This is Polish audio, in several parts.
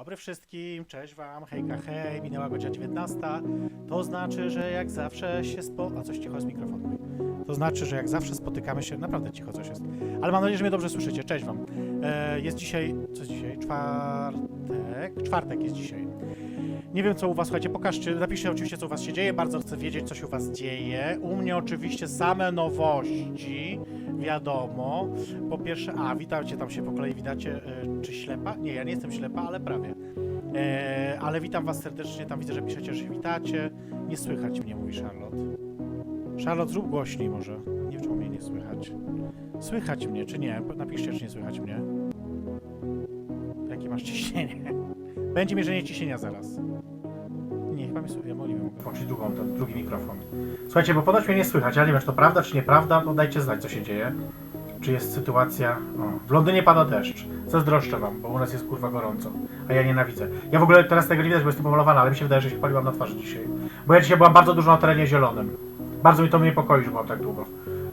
dobry wszystkim, cześć wam, hejka hej, minęła godzina 19. To znaczy, że jak zawsze się spo... A coś cicho jest mikrofon mój. To znaczy, że jak zawsze spotykamy się... Naprawdę cicho coś jest. Ale mam nadzieję, że mnie dobrze słyszycie, cześć wam. E, jest dzisiaj... Co jest dzisiaj? Czwartek? Czwartek jest dzisiaj. Nie wiem co u was, słuchajcie, pokażcie, napiszcie oczywiście co u was się dzieje, bardzo chcę wiedzieć co się u was dzieje. U mnie oczywiście same nowości, wiadomo. Po pierwsze, a witajcie, tam się po kolei witacie, e, czy ślepa? Nie, ja nie jestem ślepa, ale prawie. E, ale witam was serdecznie, tam widzę, że piszecie, że się witacie. Nie słychać mnie, mówi Charlotte. Charlotte, zrób głośniej może. Nie wiem, mnie nie słychać. Słychać mnie, czy nie? Napiszcie, czy nie słychać mnie. Jakie masz ciśnienie? Będzie mierzenie ciśnienia zaraz. Chyba mnie. Ja mogę włączyć drugą, ten drugi mikrofon. Słuchajcie, bo ponoć mnie nie słychać. Ja nie wiem, czy to prawda, czy nieprawda. No dajcie znać, co się dzieje. Czy jest sytuacja... O, w Londynie pada deszcz. Zazdroszczę wam, bo u nas jest kurwa gorąco. A ja nienawidzę. Ja w ogóle teraz tego nie widać, bo jestem pomalowana, ale mi się wydaje, że się paliłam na twarzy dzisiaj. Bo ja dzisiaj byłam bardzo dużo na terenie zielonym. Bardzo mi to niepokoi, że byłam tak długo.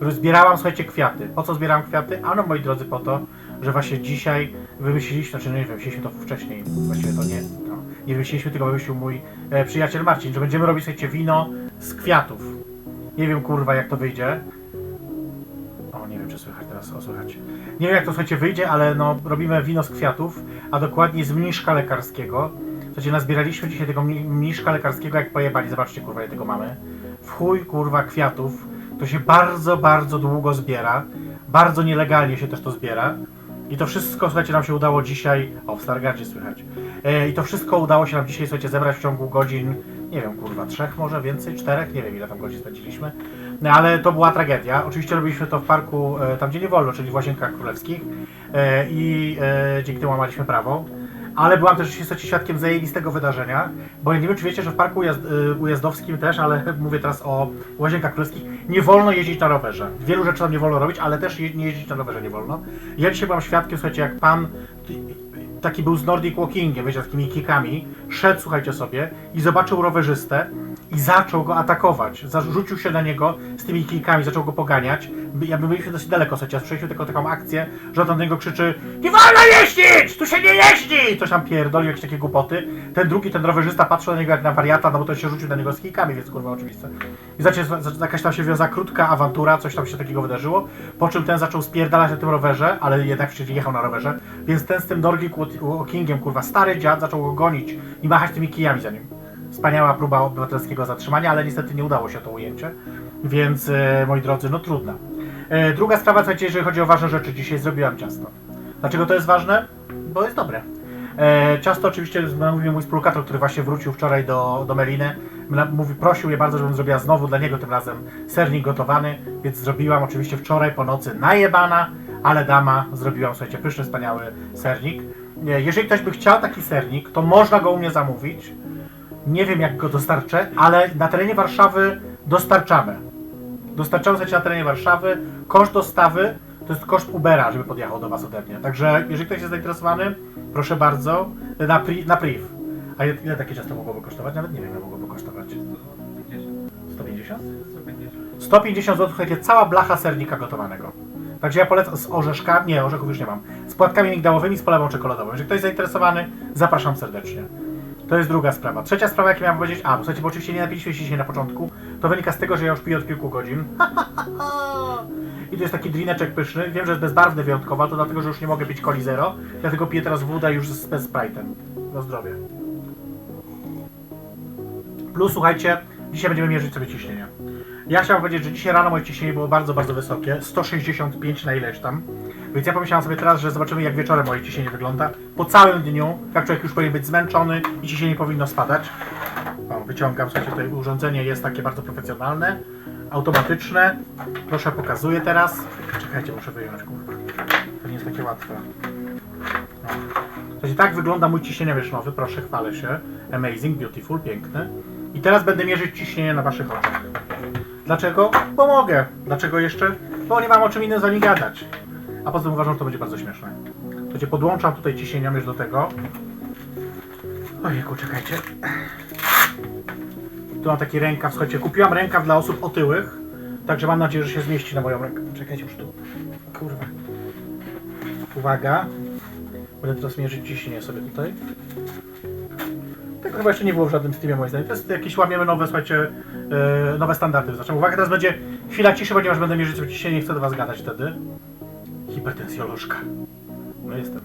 Zbierałam, słuchajcie, kwiaty. Po co zbierałam kwiaty? Ano, moi drodzy, po to, że właśnie dzisiaj wymyśliliśmy, znaczy no nie wiem, wymyśliliśmy to wcześniej, właściwie to nie, nie wymyśliliśmy, tylko wymyślił mój e, przyjaciel Marcin, że będziemy robić, słuchajcie, wino z kwiatów. Nie wiem, kurwa, jak to wyjdzie. O, nie wiem, czy słychać teraz, o, słychać. Nie wiem, jak to, słuchajcie, wyjdzie, ale no, robimy wino z kwiatów, a dokładnie z mniszka lekarskiego. Słuchajcie, nazbieraliśmy dzisiaj tego mni- mniszka lekarskiego, jak pojebali, zobaczcie, kurwa, ile tego mamy. W chuj, kurwa, kwiatów. To się bardzo, bardzo długo zbiera. Bardzo nielegalnie się też to zbiera. I to wszystko, słuchajcie, nam się udało dzisiaj. O, w Stargardzie słychać. E, I to wszystko udało się nam dzisiaj, słuchajcie, zebrać w ciągu godzin, nie wiem, kurwa, trzech może więcej, czterech, nie wiem ile tam godzin spędziliśmy. No ale to była tragedia. Oczywiście robiliśmy to w parku, e, tam gdzie nie wolno, czyli w Łazienkach Królewskich. E, I dzięki temu łamaliśmy prawo. Ale byłam też słuchajcie, świadkiem zajebistego wydarzenia, bo nie wiem, czy wiecie, że w Parku Ujazd, Ujazdowskim też, ale mówię teraz o Łazienkach Królewskich, nie wolno jeździć na rowerze. Wielu rzeczy tam nie wolno robić, ale też nie jeździć na rowerze nie wolno. Ja dzisiaj byłam świadkiem, słuchajcie, jak pan taki był z Nordic Walkingiem, wiecie, takimi kikami, szedł, słuchajcie sobie, i zobaczył rowerzystę i zaczął go atakować. Zarzucił się na niego z tymi kijkami, zaczął go poganiać. By- Jakby byliśmy dosyć daleko, słuchajcie, przejściemy tylko taką akcję, że on do niego krzyczy Nie wolno jeździć! Tu się nie jeździ! Coś tam pierdolił, jakieś takie głupoty. Ten drugi, ten rowerzysta patrzył na niego jak na wariata, no bo to się rzucił na niego z kijkami, więc kurwa oczywiste. I zacznie, zac- jakaś tam się wiązała krótka awantura, coś tam się takiego wydarzyło, po czym ten zaczął spierdalać na tym rowerze, ale jednak przecież jechał na rowerze, więc ten z tym Nordic Walkingiem, kurwa, stary dziad zaczął go gonić i machać tymi kijami za nim. Wspaniała próba obywatelskiego zatrzymania, ale niestety nie udało się to ujęcie, więc e, moi drodzy, no trudna. E, druga sprawa, słuchajcie, jeżeli chodzi o ważne rzeczy, dzisiaj zrobiłam ciasto. Dlaczego to jest ważne? Bo jest dobre. E, ciasto oczywiście mówił mój współlokator, który właśnie wrócił wczoraj do, do Meliny. Mówi, prosił je bardzo, żebym zrobiła znowu dla niego tym razem sernik gotowany, więc zrobiłam oczywiście wczoraj po nocy najebana, ale dama, zrobiłam, słuchajcie, pyszny, wspaniały sernik. Jeżeli ktoś by chciał taki sernik, to można go u mnie zamówić. Nie wiem jak go dostarczę, ale na terenie Warszawy dostarczamy. Dostarczamy słuchajcie, na terenie Warszawy. Koszt dostawy to jest koszt Ubera, żeby podjechał do Was ode mnie. Także jeżeli ktoś jest zainteresowany, proszę bardzo, na, pri, na priv. A ile ile takie ciasto mogłoby kosztować? Nawet nie wiem, ile mogłoby kosztować. 150? 150 zł, słuchajcie, cała blacha sernika gotowanego. Także ja polecam z orzeszkami, nie, orzechów już nie mam, z płatkami migdałowymi, z polewą czekoladową. Jeżeli ktoś jest zainteresowany, zapraszam serdecznie. To jest druga sprawa. Trzecia sprawa, jak miałem powiedzieć, a, słuchajcie, bo oczywiście nie napiliśmy się dzisiaj na początku, to wynika z tego, że ja już piję od kilku godzin. I to jest taki drineczek pyszny. Wiem, że jest bezbarwny wyjątkowo, to dlatego, że już nie mogę pić coli zero. Dlatego piję teraz wódę już z, z Sprite'em. Na zdrowie. Plus, słuchajcie, dzisiaj będziemy mierzyć sobie ciśnienie. Ja chciałem powiedzieć, że dzisiaj rano moje ciśnienie było bardzo, bardzo wysokie. 165 na ileś tam. Więc ja pomyślałem sobie teraz, że zobaczymy jak wieczorem moje ciśnienie wygląda. Po całym dniu, jak człowiek już powinien być zmęczony i ciśnienie powinno spadać. O, wyciągam, słuchajcie, tutaj urządzenie jest takie bardzo profesjonalne, automatyczne. Proszę, pokazuję teraz. Czekajcie, muszę wyjąć, kurwa. To nie jest takie łatwe. O. Słuchajcie, tak wygląda mój ciśnieniomierz nowy, proszę, chwalę się. Amazing, beautiful, piękny. I teraz będę mierzyć ciśnienie na waszych oczach. Dlaczego? Bo mogę. Dlaczego jeszcze? Bo nie mam o czym innym z wami gadać. A poza tym uważam, że to będzie bardzo śmieszne. Słuchajcie, podłączam tutaj ciśnieniomierz do tego. Ojejku, czekajcie. Tu mam taki rękaw, słuchajcie, kupiłam rękaw dla osób otyłych, także mam nadzieję, że się zmieści na moją rękę. Czekajcie już tu. Kurwa. Uwaga. Będę teraz mierzyć ciśnienie sobie tutaj. Chyba jeszcze nie było w żadnym streamie moim zdaniem. To jest jakieś łamiemy nowe, słuchajcie, e, nowe standardy. Znaczy, uwaga, teraz będzie chwila ciszy, ponieważ będę mierzyć ciśnienie, nie chcę do was gadać wtedy. Hipertensjolożka. No jestem.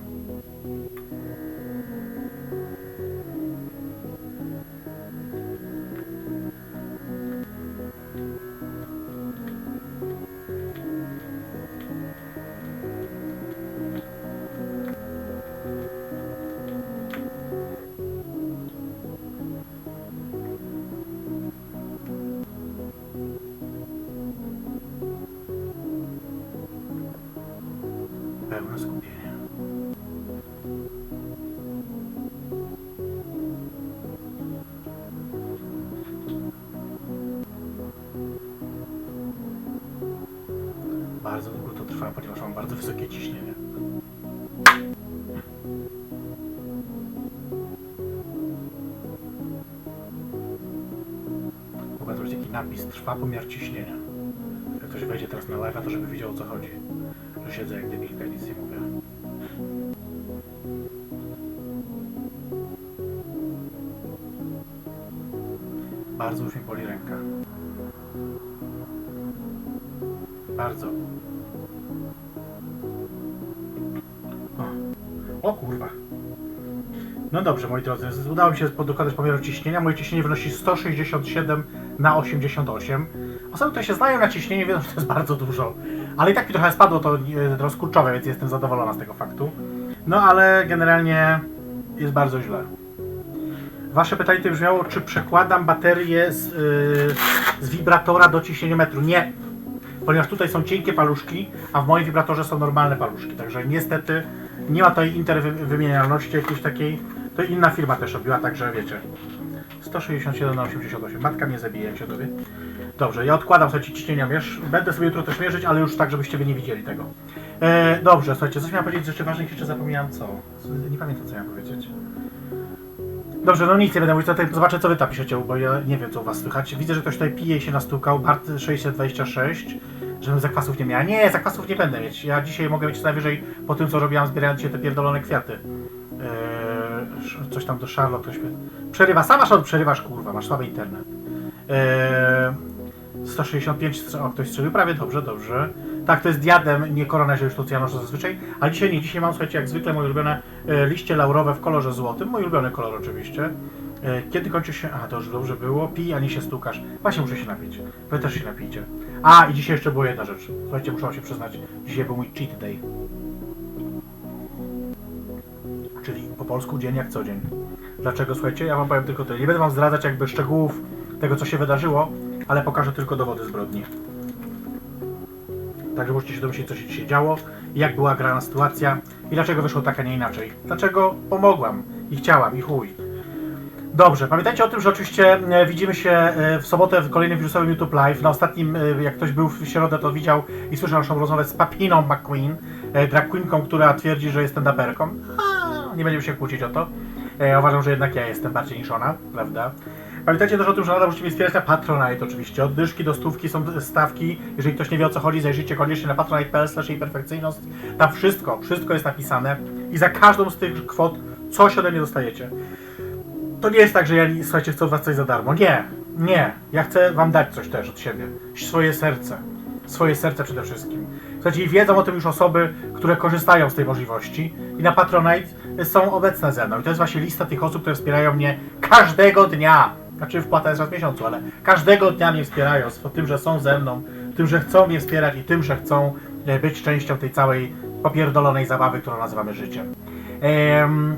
Pełne skupienie. Bardzo długo to trwa, ponieważ mam bardzo wysokie ciśnienie. Zrobić taki napis trwa pomiar ciśnienia. Jak ktoś wejdzie teraz na live, to żeby wiedział o co chodzi. Że siedzę jak debilka nic nie mówię. Bardzo już mi boli ręka. Bardzo. O, o kurwa. No dobrze, moi drodzy, udało mi się dokonać pomiaru ciśnienia. Moje ciśnienie wynosi 167 na 88. Osoby, które się znają na ciśnienie, wiedzą, że to jest bardzo dużo. Ale i tak mi trochę spadło to e, rozkurczowe, więc jestem zadowolona z tego faktu. No ale generalnie jest bardzo źle. Wasze pytanie to brzmiało, czy przekładam baterię z, yy, z wibratora do ciśnieniometru. Nie, ponieważ tutaj są cienkie paluszki, a w moim wibratorze są normalne paluszki. Także niestety nie ma tej interwymienialności jakiejś takiej. To inna firma też robiła, także wiecie. 167 na 88. Matka mnie zabije, jak się dowie. Dobrze, ja odkładam sobie ciśnieniomierz. Będę sobie jutro też mierzyć, ale już tak, żebyście wy nie widzieli tego. E, dobrze, słuchajcie, coś miałem powiedzieć, rzeczy ważnych, jeszcze zapomniałem co. Nie pamiętam, co miałem powiedzieć. Dobrze, no nic nie będę mówić, tutaj zobaczę co wy tam piszecie, bo ja nie wiem co u was słychać. Widzę, że ktoś tutaj pije i się nastukał, Bart 626, żebym zakwasów nie miała. Nie, zakwasów nie będę mieć. Ja dzisiaj mogę mieć co najwyżej po tym co robiłam, zbierając dzisiaj te pierdolone kwiaty. Eee, coś tam do Charlotte ktoś. Przerywa, sama Charlotte przerywasz, kurwa, masz słaby internet. Eee, 165, o ktoś strzelił, prawie dobrze, dobrze. Tak, to jest diadem, nie korona, że już to co ja noszę zazwyczaj, ale dzisiaj nie, dzisiaj mam, słuchajcie, jak zwykle moje ulubione e, liście laurowe w kolorze złotym, mój ulubiony kolor oczywiście. E, kiedy kończy się, a to już dobrze było, pij, a nie się stukasz. Właśnie muszę się napić, wy też się napijcie. A, i dzisiaj jeszcze była jedna rzecz, słuchajcie, muszę wam się przyznać, dzisiaj był mój cheat day. Czyli po polsku dzień jak co dzień. Dlaczego, słuchajcie, ja wam powiem tylko tyle, nie będę wam zdradzać jakby szczegółów tego, co się wydarzyło, ale pokażę tylko dowody zbrodni. Także możecie się domyślić, co się dzisiaj działo, jak była grana sytuacja i dlaczego wyszło tak, a nie inaczej. Dlaczego pomogłam i chciałam i chuj. Dobrze, pamiętajcie o tym, że oczywiście e, widzimy się e, w sobotę w kolejnym wirusowym YouTube Live. Na ostatnim, e, jak ktoś był w środę, to widział i słyszał naszą rozmowę z Papiną McQueen, drag queenką, która twierdzi, że jest stand-uperką. A, Nie będziemy się kłócić o to. Uważam, że jednak ja jestem bardziej niż ona, prawda? Pamiętajcie też o tym, że nadal musicie mnie wspierać na Patronite oczywiście. Od dyszki do stówki są stawki. Jeżeli ktoś nie wie o co chodzi, zajrzyjcie koniecznie na patronite.pl jej perfekcyjność. Tam wszystko, wszystko jest napisane i za każdą z tych kwot coś ode mnie dostajecie. To nie jest tak, że ja, słuchajcie, chcę od was coś za darmo. Nie, nie. Ja chcę wam dać coś też od siebie. Swoje serce. Swoje serce przede wszystkim. Słuchajcie, i wiedzą o tym już osoby, które korzystają z tej możliwości. I na Patronite są obecne ze mną. I to jest właśnie lista tych osób, które wspierają mnie każdego dnia. Znaczy wpłata jest raz w miesiącu, ale każdego dnia mnie wspierają. Z tym, że są ze mną, tym, że chcą mnie wspierać i tym, że chcą e, być częścią tej całej popierdolonej zabawy, którą nazywamy życiem. Ehm,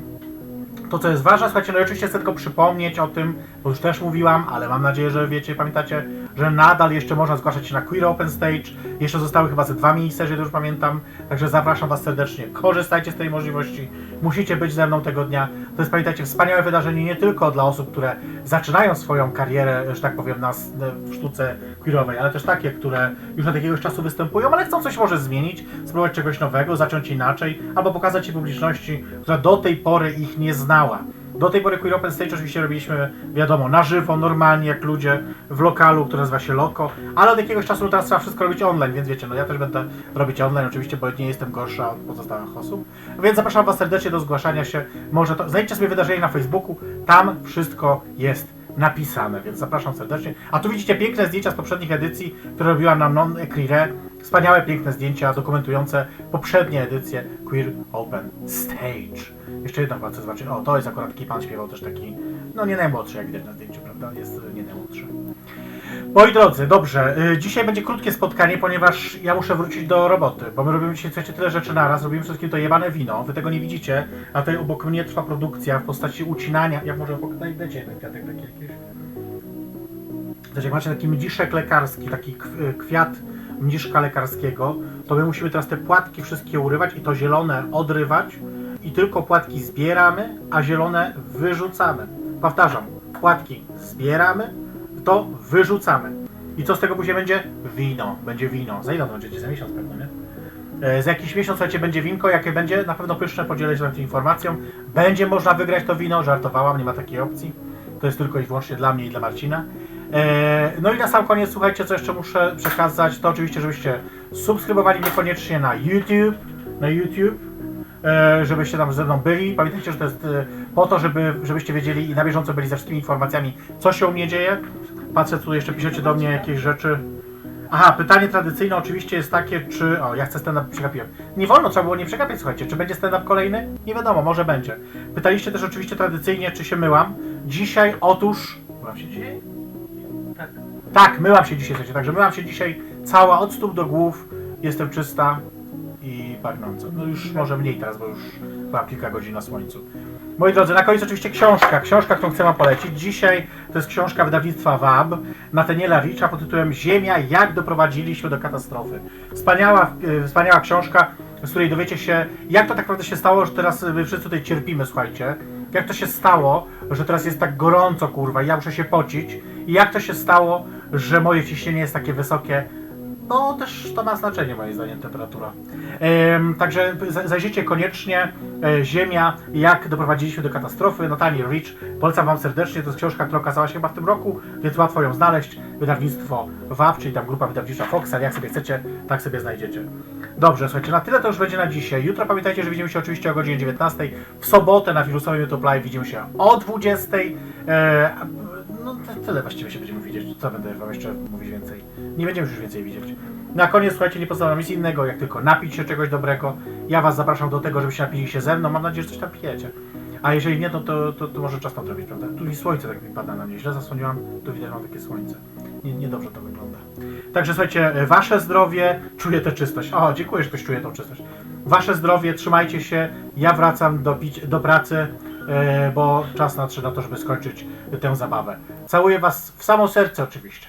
to, co jest ważne, słuchajcie, no i oczywiście chcę tylko przypomnieć o tym, bo już też mówiłam, ale mam nadzieję, że wiecie, pamiętacie, że nadal jeszcze można zgłaszać się na Queer Open Stage. Jeszcze zostały chyba ze dwa miniserie, jeżeli już pamiętam. Także zapraszam Was serdecznie. Korzystajcie z tej możliwości. Musicie być ze mną tego dnia. To jest, pamiętajcie, wspaniałe wydarzenie nie tylko dla osób, które zaczynają swoją karierę, że tak powiem, na, w sztuce queerowej, ale też takie, które już od jakiegoś czasu występują, ale chcą coś może zmienić, spróbować czegoś nowego, zacząć inaczej, albo pokazać się publiczności, która do tej pory ich nie znała. Do tej pory Queer Open Stage oczywiście robiliśmy, wiadomo, na żywo, normalnie, jak ludzie, w lokalu, który nazywa się Loko, ale od jakiegoś czasu teraz trzeba wszystko robić online, więc wiecie, no ja też będę robić online oczywiście, bo nie jestem gorsza od pozostałych osób. Więc zapraszam Was serdecznie do zgłaszania się. Może to, znajdźcie sobie wydarzenie na Facebooku, tam wszystko jest napisane, więc zapraszam serdecznie. A tu widzicie piękne zdjęcia z poprzednich edycji, które robiła nam Non Ecrire. Wspaniałe, piękne zdjęcia dokumentujące poprzednie edycje Queer Open Stage. Jeszcze chyba chcę zobaczyć. O, to jest akurat taki pan śpiewał też taki, no nie najmłodszy, jak widać na zdjęciu, prawda? Jest y, nie najmłodszy. Moi drodzy, dobrze, y, dzisiaj będzie krótkie spotkanie, ponieważ ja muszę wrócić do roboty, bo my robimy dzisiaj, słuchajcie, tyle rzeczy naraz, robimy wszystkim to jebane wino, wy tego nie widzicie, a tutaj obok mnie trwa produkcja w postaci ucinania, jak może obok, daj, jeden kwiatek taki jakiś. Też jak macie taki mdziszek lekarski, taki kw- kwiat mdziszka lekarskiego, to my musimy teraz te płatki wszystkie urywać i to zielone odrywać i tylko płatki zbieramy, a zielone wyrzucamy. Powtarzam, płatki zbieramy, to wyrzucamy. I co z tego później będzie? Wino. Będzie wino. Za ile to będziecie? Za miesiąc pewno, nie? E, Za jakiś miesiąc, słuchajcie, będzie winko. Jakie będzie? Na pewno pyszne, podzielę się wam tą informacją. Będzie można wygrać to wino. Żartowałam, nie ma takiej opcji. To jest tylko i wyłącznie dla mnie i dla Marcina. E, No i na sam koniec, słuchajcie, co jeszcze muszę przekazać, to oczywiście, żebyście subskrybowali mnie koniecznie na YouTube, na YouTube, e, żebyście tam ze mną byli. Pamiętajcie, że to jest e, po to, żeby, żebyście wiedzieli i na bieżąco byli ze wszystkimi informacjami, co się u mnie dzieje. Patrzę, tu jeszcze piszecie do mnie jakieś rzeczy. Aha, pytanie tradycyjne oczywiście jest takie, czy... O, ja chcę stand-up, przegapiłem. Nie wolno, trzeba było nie przegapiać, słuchajcie. Czy będzie stand-up kolejny? Nie wiadomo, może będzie. Pytaliście też oczywiście tradycyjnie, czy się myłam. Dzisiaj, otóż... Myłam się dzisiaj? Tak. Myłam się dzisiaj. Także myłam się dzisiaj cała od stóp do głów. Jestem czysta i pachnąca. No już może mniej teraz, bo już byłam kilka godzin na słońcu. Moi drodzy, na koniec oczywiście książka. Książka, którą chcę Wam polecić. Dzisiaj to jest książka wydawnictwa WAB Nathaniela Richa pod tytułem Ziemia, jak doprowadziliśmy do katastrofy. Wspaniała, e, wspaniała książka, z której dowiecie się, jak to tak naprawdę się stało, że teraz my wszyscy tutaj cierpimy, słuchajcie. Jak to się stało, że teraz jest tak gorąco, kurwa, i ja muszę się pocić. I jak to się stało, że moje ciśnienie jest takie wysokie, no też to ma znaczenie moim zdaniem temperatura. Em, także za- zajrzyjcie koniecznie e, Ziemia, jak doprowadziliśmy do katastrofy. Nathaniel Rich, polecam Wam serdecznie. To jest książka, która okazała się chyba w tym roku, więc łatwo ją znaleźć. Wydawnictwo WAP, czyli tam grupa wydawnicza Foxa. Jak sobie chcecie, tak sobie znajdziecie. Dobrze, słuchajcie, na tyle to już będzie na dzisiaj. Jutro pamiętajcie, że widzimy się oczywiście o godzinie 19. W sobotę na wirusowym YouTube Live widzimy się o 20. E, no tyle właściwie się będziemy widzieć. Co będę Wam jeszcze mówić więcej? Nie będziemy już więcej widzieć. Na koniec, słuchajcie, nie pozostało nic innego, jak tylko napić się czegoś dobrego. Ja Was zapraszam do tego, żebyście napili się ze mną. Mam nadzieję, że coś tam pijecie. A jeżeli nie, to, to, to może czas nadrobić, prawda? Tu i słońce tak mi pada na mnie. Źle zasłoniłam, tu widać mam takie słońce. Nie, niedobrze to wygląda. Także słuchajcie, e, wasze zdrowie, czuję tę czystość. O, dziękuję, że ktoś czuje tą czystość. Wasze zdrowie, trzymajcie się. Ja wracam do, do pracy, e, bo czas nadszedł na to, żeby skończyć tę zabawę. Całuję was w samo serce oczywiście.